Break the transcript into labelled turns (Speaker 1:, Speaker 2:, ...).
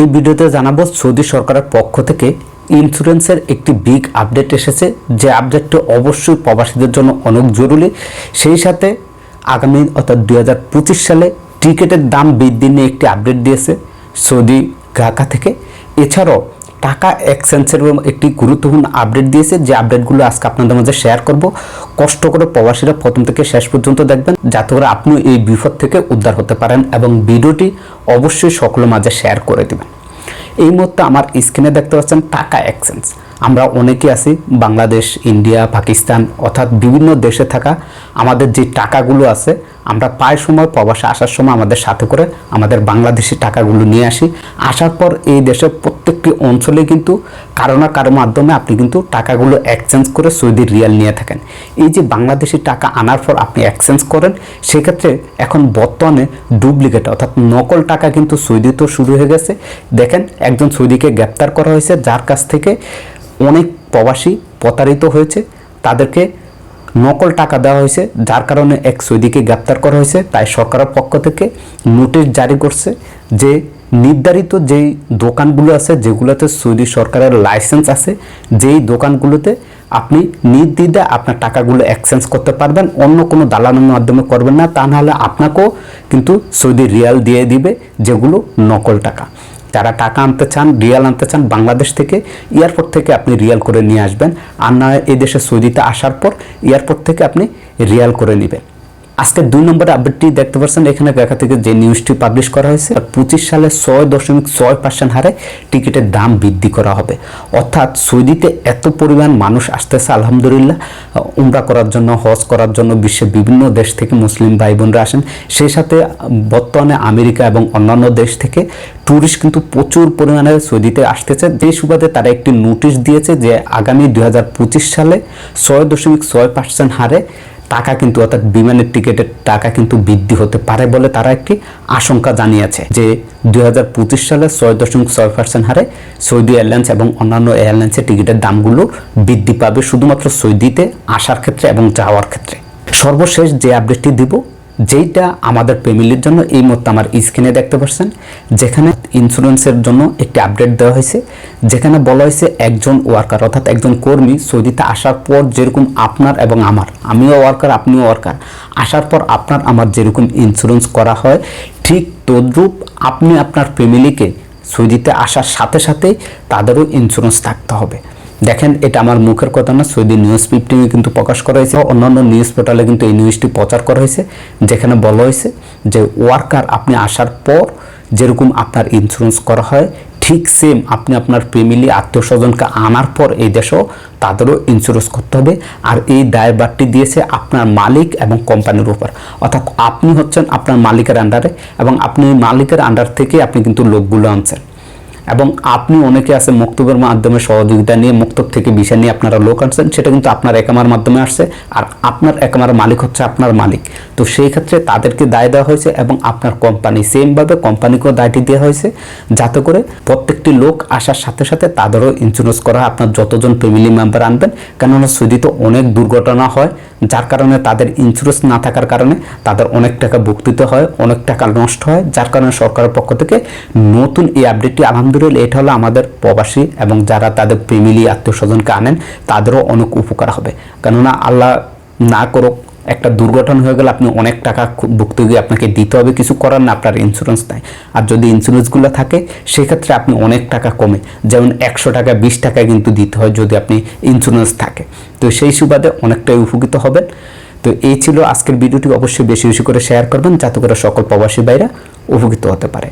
Speaker 1: এই ভিডিওতে জানাব সৌদি সরকারের পক্ষ থেকে ইন্স্যুরেন্সের একটি বিগ আপডেট এসেছে। যে আপডেটটি অবশ্যই প্রবাসীদের জন্য অনেক জরুরি। সেই সাথে আগামী, অর্থাৎ দু হাজার পঁচিশ সালে টিকিটের দাম বৃদ্ধি নিয়ে একটি আপডেট দিয়েছে সৌদি ঢাকা থেকে। এছাড়াও টাকা এক্সচেঞ্জের একটি গুরুত্বপূর্ণ আপডেট দিয়েছে। যে আপডেটগুলো আজকে আপনাদের মাঝে শেয়ার করব। কষ্ট করে প্রবাসীরা প্রথম থেকে শেষ পর্যন্ত দেখবেন, যাতে করে আপনি এই বিপদ থেকে উদ্ধার হতে পারেন এবং ভিডিওটি অবশ্যই সকলের মাঝে শেয়ার করে দেবেন। এই মুহূর্তে আমার স্ক্রিনে দেখতে পাচ্ছেন টাকা এক্সচেঞ্জ আমরা অনেকে আছি বাংলাদেশ, ইন্ডিয়া, পাকিস্তান অর্থাৎ বিভিন্ন দেশে থাকা আমাদের যে টাকাগুলো আছে, আমরা প্রায় সময় প্রবাসে আসার সময় আমাদের সাথে করে আমাদের বাংলাদেশি টাকাগুলো নিয়ে আসি। আসার পর এই দেশের প্রত্যেকটি অঞ্চলে কিন্তু কারও না কারও মাধ্যমে আপনি কিন্তু টাকাগুলো এক্সচেঞ্জ করে সৌদি রিয়াল নিয়ে থাকেন। এই যে বাংলাদেশি টাকা আনার পর আপনি এক্সচেঞ্জ করেন, সেক্ষেত্রে এখন বর্তমানে ডুপ্লিকেট অর্থাৎ নকল টাকা কিন্তু সৌদিতেও শুরু হয়ে গেছে। দেখেন, একজন সৌদিকে গ্রেপ্তার করা হয়েছে, যার কাছ থেকে অনেক প্রবাসী প্রতারিত হয়েছে। তাদেরকে নকল টাকা দেওয়া হয়েছে, যার কারণে এক সৌদিকে গ্রেপ্তার করা হয়েছে। তাই সরকারের পক্ষ থেকে নোটিশ জারি করছে যে নির্ধারিত যেই দোকানগুলো আছে, যেগুলোতে সৌদি সরকারের লাইসেন্স আছে, যেই দোকানগুলোতে আপনি নির্দ্বিধা আপনার টাকাগুলো এক্সচেঞ্জ করতে পারবেন, অন্য কোনো দালানের মাধ্যমে করবেন না, তা নাহলে আপনাকেও কিন্তু সৌদি রিয়াল দিয়ে দিবে যেগুলো নকল টাকা। যারা টাকা আনতে চান, রিয়াল আনতে চান, বাংলাদেশ থেকে, এয়ারপোর্ট থেকে আপনি রিয়াল করে নিয়ে আসবেন। আর না এদেশে দেশে সৌদিতে আসার পর, এয়ারপোর্ট থেকে আপনি রিয়াল করে নেবেন। আজকে দুই নম্বর আপডেটটি দেখতে পাচ্ছেন, এখানে দেখা থেকে যে নিউজটি পাবলিশ করা হয়েছে পঁচিশ সালে ছয় দশমিক ছয় পার্সেন্ট হারে টিকিটের দাম বৃদ্ধি করা হবে। অর্থাৎ সৌদিতে এত পরিমাণ মানুষ আসতেছে, আলহামদুলিল্লাহ। উমরা করার জন্য, হজ করার জন্য বিশ্বের বিভিন্ন দেশ থেকে মুসলিম ভাই বোনরা আসেন। সেই সাথে বর্তমানে আমেরিকা এবং অন্যান্য দেশ থেকে ট্যুরিস্ট কিন্তু প্রচুর পরিমাণে সৌদিতে আসতেছে। যে সুবাদে তারা একটি নোটিশ দিয়েছে যে আগামী দু হাজার পঁচিশ সালে ছয় দশমিক ছয় পার্সেন্ট হারে টাকা কিন্তু অর্থাৎ বিমানের টিকিটের টাকা কিন্তু বৃদ্ধি হতে পারে বলে তারা একটি আশঙ্কা জানিয়েছে যে দুই হাজার পঁচিশ সালে ছয় দশমিক ছয় পার্সেন্ট হারে সৌদি এয়ারলাইন্স এবং অন্যান্য এয়ারলাইন্সের টিকিটের দামগুলো বৃদ্ধি পাবে শুধুমাত্র সৌদিতে আসার ক্ষেত্রে এবং যাওয়ার ক্ষেত্রে। সর্বশেষ যে আপডেটটি দিব যেইটা আমাদের ফ্যামিলির জন্য এই মুহূর্তে আমার স্ক্রিনে দেখতে পাচ্ছেন, যেখানে ইন্স্যুরেন্সের জন্য একটি আপডেট দেওয়া হয়েছে, যেখানে বলা হয়েছে একজন ওয়ার্কার অর্থাৎ একজন কর্মী সৌদিতে আসার পর যেরকম আপনার এবং আমার, আমিও ওয়ার্কার আপনিও ওয়ার্কার আসার পর আপনার, আমার যেরকম ইন্স্যুরেন্স করা হয়, ঠিক তদ্রূপ আপনি আপনার ফ্যামিলিকে সৌদিতে আসার সাথে সাথে তাদেরও ইন্স্যুরেন্স থাকতে হবে। দেখেন, এটা আমার মুখের কথা না, সৌদি নিউজ ফিফটিনে কিন্তু প্রকাশ করা হয়েছে। অন্যান্য নিউজ পোর্টালে কিন্তু এই নিউজটি প্রচার করা হয়েছে, যেখানে বলা হয়েছে যে ওয়ার্কার আপনি আসার পর যেরকম আপনার ইন্স্যুরেন্স করা হয়, ঠিক সেম আপনি আপনার ফ্যামিলি আত্মীয় স্বজনকে আনার পর এই দেশেও তাদেরও ইন্স্যুরেন্স করতে হবে। আর এই দায়ভারটি দিয়েছে আপনার মালিক এবং কোম্পানির উপর। অর্থাৎ আপনি হচ্ছেন আপনার মালিকের আন্ডারে এবং আপনি মালিকের আন্ডার থেকে আপনি কিন্তু লোকগুলো আনছেন। এবং আপনি অনেকে আছে মক্তবের মাধ্যমে সহযোগিতা নিয়ে মক্তব থেকে বিষয় নিয়ে আপনারা লোক আনছেন, সেটা কিন্তু আপনার একামার মাধ্যমে আসছে। আর আপনার একামার মালিক হচ্ছে আপনার মালিক। তো সেই ক্ষেত্রে তাদেরকে দায় দেওয়া হয়েছে এবং আপনার কোম্পানি সেমভাবে কোম্পানিকেও দায়টি দেওয়া হয়েছে। যাতে করে প্রত্যেকটি লোক আসার সাথে সাথে তাদেরও ইন্স্যুরেন্স করা আপনার যতজন ফ্যামিলি মেম্বার আনবেন, কেননা সুদিত অনেক দুর্ঘটনা হয়, যার কারণে তাদের ইন্স্যুরেন্স না থাকার কারণে তাদের অনেক টাকা ভুক্তিতে হয়, অনেক টাকা নষ্ট হয়, যার কারণে সরকারের পক্ষ থেকে নতুন এই আপডেটটি আলহামদুলিল্লাহ এটা হলো আমাদের প্রবাসী এবং যারা তাদের ফ্যামিলি আত্মীয় স্বজনকে আনেন, তাদেরও অনেক উপকার হবে। কেননা আল্লাহ না করুক, একটা দুর্ঘটনা হয়ে গেলে আপনি অনেক টাকা ভুক্তভোগী আপনাকে দিতে হবে, কিছু করার না, আপনার ইন্স্যুরেন্স নাই। আর যদি ইন্স্যুরেন্সগুলো থাকে, সেক্ষেত্রে আপনি অনেক টাকা কমে, যেমন একশো টাকা, বিশ টাকা কিন্তু দিতে হয় যদি আপনি ইন্স্যুরেন্স থাকে। তো সেই সুবাদে অনেকটাই উপকৃত হবেন। তো এই ছিল আজকের ভিডিওটি, অবশ্যই বেশি বেশি করে শেয়ার করবেন, যাতে করে সকল প্রবাসী ভাইরা উপকৃত হতে পারে।